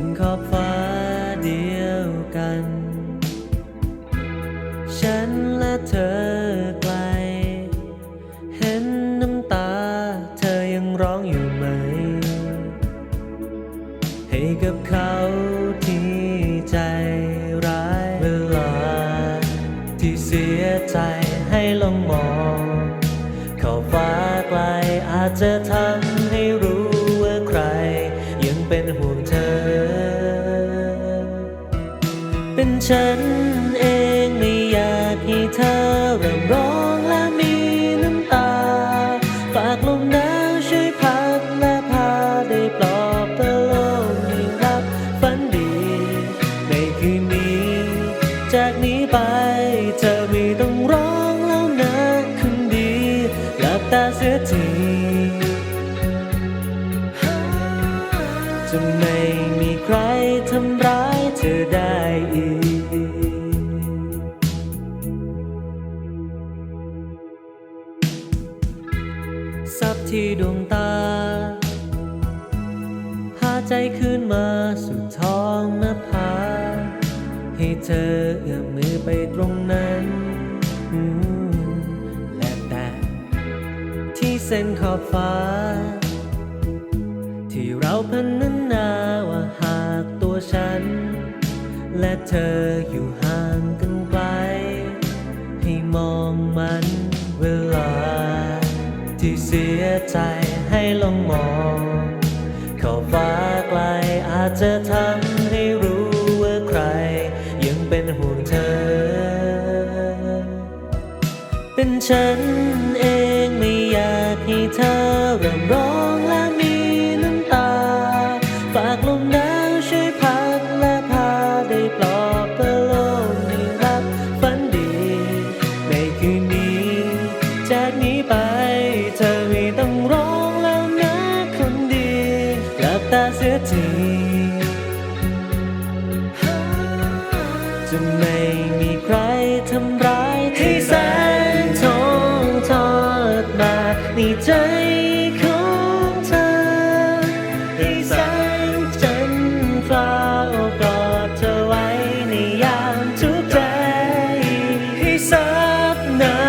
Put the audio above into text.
นขอบฟ้าเดียวกัน ฉันและเธอไกล เห็นน้ำตาเธอยังร้องอยู่ไหม ให้กับเขาที่ใจร้ายเวลา ที่เสียใจให้ลองมอง ขอบฟ้าไกลอาจจะทำ ฉันเองไม่อยากให้เธอริ่มร้องและมีน้ำตา ฝากลมหนาวช่วยพัดและพาได้ปลอบประโลมให้รับฝันดีในคืนนี้ จากนี้ไปเธอไม่ต้องร้องแล้วนะคุณดีหลับตาเสียทีจะไม่มีใครทำร้ายเธอได้อีก สับที่ดวงตา พาใจขึ้นมาสู่ท้องนภา ให้เธอเอื้อมมือไปตรงนั้นและแต่ที่เส้นขอบฟ้า ที่เราพันนันนาว่าหากตัวฉัน และเธออยู่ห่างกันไกลให้มองมันเวลา ที่เสียใจให้ลองมองขอบฟ้าไกลอาจจะทำให้รู้ว่าใคร ยังเป็นห่วงเธอ เป็นฉันเองไม่อยากให้เธอเริ่มร้อง ตาเสียทีจะไม่มีใครทำร้ายที่แสนทองทอดมาในใจของเธอให้แสงจันทร์ฟ้าโอบกอดเธอไว้ในยามทุกใจให้ซับน้ำ